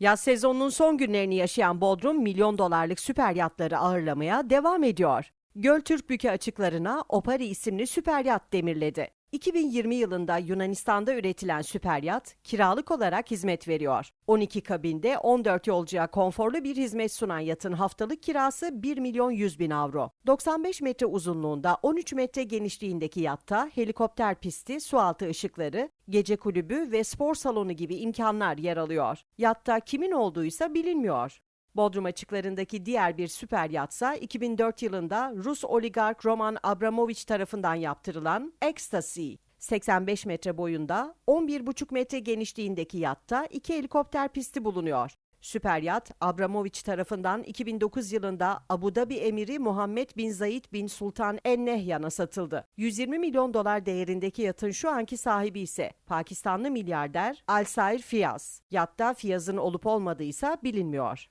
Yaz sezonunun son günlerini yaşayan Bodrum milyon dolarlık süper yatları ağırlamaya devam ediyor. Göl Türkbükü açıklarına Opari isimli süper yat demirledi. 2020 yılında Yunanistan'da üretilen süper yat kiralık olarak hizmet veriyor. 12 kabinde 14 yolcuya konforlu bir hizmet sunan yatın haftalık kirası 1 milyon 100 bin avro. 95 metre uzunluğunda 13 metre genişliğindeki yatta helikopter pisti, sualtı ışıkları, gece kulübü ve spor salonu gibi imkanlar yer alıyor. Yatta kimin olduğuysa bilinmiyor. Bodrum açıklarındaki diğer bir süper yatsa 2004 yılında Rus oligark Roman Abramovich tarafından yaptırılan Ecstasy. 85 metre boyunda, 11,5 metre genişliğindeki yatta iki helikopter pisti bulunuyor. Süper yat, Abramovich tarafından 2009 yılında Abu Dhabi emiri Muhammed bin Zayed bin Sultan El Nehyan'a satıldı. 120 milyon dolar değerindeki yatın şu anki sahibi ise Pakistanlı milyarder Al Sair Fiyaz. Yatta Fiyaz'ın olup olmadıysa bilinmiyor.